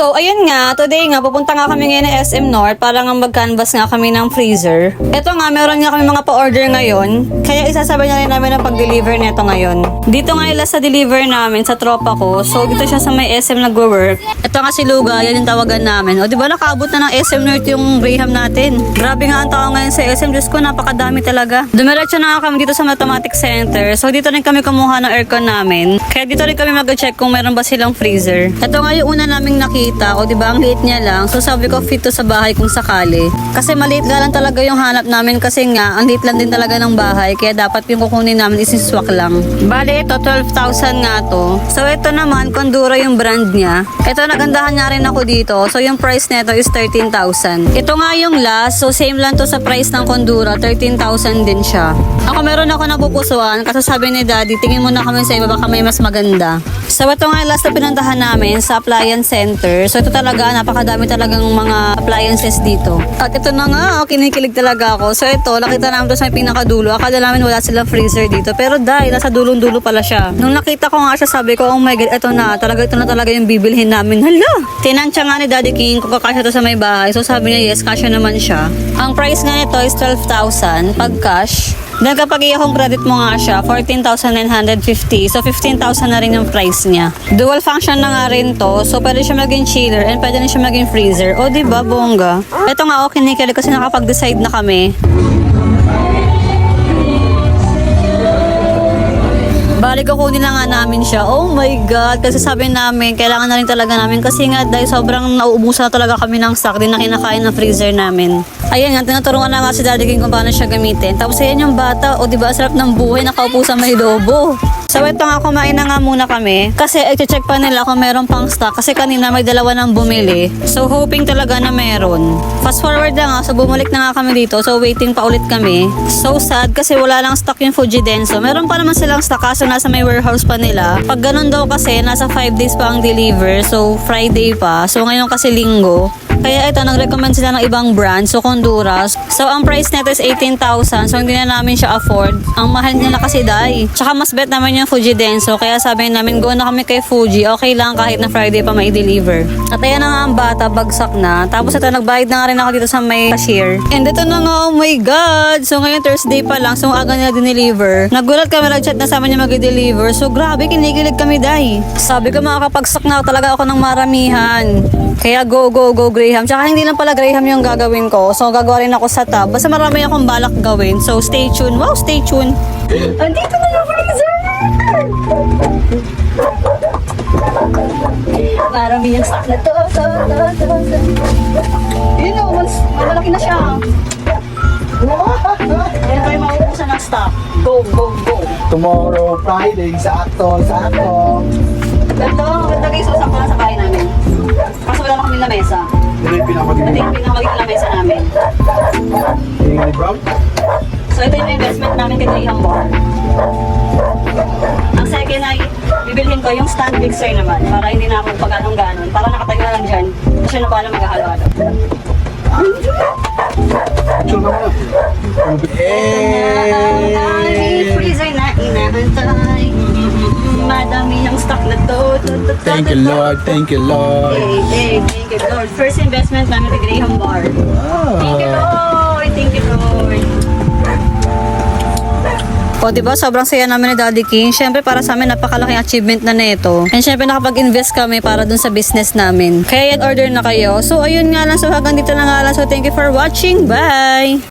So, ayun nga, today nga, pupunta nga kami ngayon ng SM North para nga mag-canvas nga kami ng freezer. Ito nga, meron nga kami mga pa-order ngayon, kaya isasabay na rin namin ang pag-deliver nito ngayon. Dito nga ila sa deliver namin, sa tropa ko, so dito siya sa may SM nagwo-work. Ito nga si Luga, yan yung tawagan namin. O, di ba nakaabot na ng SM North yung Graham natin? Grabe nga ang tao ngayon sa SM, Diyos ko, napakadami talaga. Dumiretso na nga kami dito sa Mathematic Center, so dito rin kami kumuha ng aircon namin. Kaya dito rin kami mag-check kung meron ba silang freezer. Ito nga yung una naming nakita, o di ba ang liit niya lang. So sabi ko fit to sa bahay kung sakali. Kasi maliit nga lang talaga yung hanap namin kasi nga ang liit lang din talaga ng bahay. Kaya dapat yung kukunin namin isiswak lang. Bale ito 12,000 nga to. So ito naman Kondura yung brand niya. Ito nagandahan nga rin ako dito. So yung price nito is 13,000. Ito nga yung last. So same lang to sa price ng Kondura. 13,000 din siya. Ako meron ako napupusuan kasi sabi ni daddy tingin mo na kami sa iba baka may mas maganda. So ito nga last na pinuntahan namin sa appliance center. So ito talaga, napakadami talagang mga appliances dito. At ito na nga, oh, kinikilig talaga ako. So ito, nakita namin to sa pinakadulo. Akala namin wala silang freezer dito. Pero dahil, nasa dulong-dulo pala siya. Nung nakita ko nga siya, sabi ko, oh my God, ito na. Talaga, ito na talaga yung bibilhin namin. Hala! Tinansya nga ni Daddy King kung kakasya to sa may bahay. So sabi niya, yes, kasya naman siya. Ang price nga nito is 12,000 pag cash. Then kapag i-home credit mo nga siya, 14,950. So 15,000 na rin yung price niya. Dual function na nga rin to. So pwede siya maging chiller and pwede rin siya maging freezer. O di ba bongga? Ito nga okay ni Kelly kasi nakapag-decide na kami. Balik ko kunin na nga namin siya. Oh my God. Kasi sabi namin, kailangan na rin talaga namin. Kasi nga, dahil sobrang nauubusan na talaga kami ng stock. Din na kinakain ng freezer namin. Ayan nga, tinuturuan na nga si Daddy King kung paano siya gamitin. Tapos ayan yung bata. O diba, sarap ng buhay. Nakaupo sa may lobo. So ito nga, kumain na nga muna kami. Kasi i-check pa nila kung meron pang stock. Kasi kanina may dalawa nang bumili. So hoping talaga na meron. Fast forward na nga, so bumalik na nga kami dito. So waiting pa ulit kami. So sad kasi wala lang stock yung Fuji Denso. Meron pa naman silang stock kaso nasa may warehouse pa nila. Pag ganun daw kasi, nasa 5 days pa ang deliver. So Friday pa. So ngayon kasi linggo. Kaya ito, nag-recommend sila ng ibang brand. So, Honduras. So, ang price nito is 18,000. So, hindi na namin siya afford. Ang mahal niya kasi, dai. Tsaka, mas bet naman yung Fuji Denso. Kaya sabi namin, go na kami kay Fuji. Okay lang kahit na Friday pa mai-deliver. At ayan na nga ang bata, bagsak na. Tapos ito, nagbayad na nga rin ako dito sa may cashier. And ito na nga, oh my God! So, ngayon Thursday pa lang. So, aga nila dineliver. Nagulat kami, nag-chat na sa amin niya mag-deliver. So, grabe, kinikilig kami, dai. Sabi ko, makakapagsak na talaga ako ng maramihan. Kaya go, go, go, Graham. Tsaka hindi lang pala Graham yung gagawin ko. So, gagawa rin ako sa tab. Basta marami akong balak gawin. So, stay tuned. Wow, stay tuned. Andito na yung freezer! Yung stock na to, to, to, to, to. Yun o, mas malaki na siya. Yan pa yung mauubusan ng stock. Go, go, go. Tomorrow, Friday, sakto, sakto. Ganito, maganda guys, usap ko lang sa bahay namin. Kaso wala na kami lamesa. Ito yung Ito pinakadigil. yung pinakamalit lamesa namin. Tingnan ni Brown. So ito yung investment namin kay Graham Bar. Ang second ay bibilhin ko yung stand mixer naman para hindi na ako pag anong ganon. Para nakatayo na lang dyan. Kasi na pala maghahalo-halo. Picture Madami yung stock na to. to, to, to Thank you, Lord. Thank you, Lord. Hey, hey, thank you Lord. First investment namin kay Graham Bar. Thank you Lord. Thank you Lord. O, di ba? Sobrang saya namin ni Daddy King. Siyempre, para sa amin, napakalaking achievement na neto. And siyempre, nakapag-invest kami para dun sa business namin. Kaya yan, order na kayo. So, ayun nga lang. So, hanggang dito na nga lang. So, thank you for watching. Bye!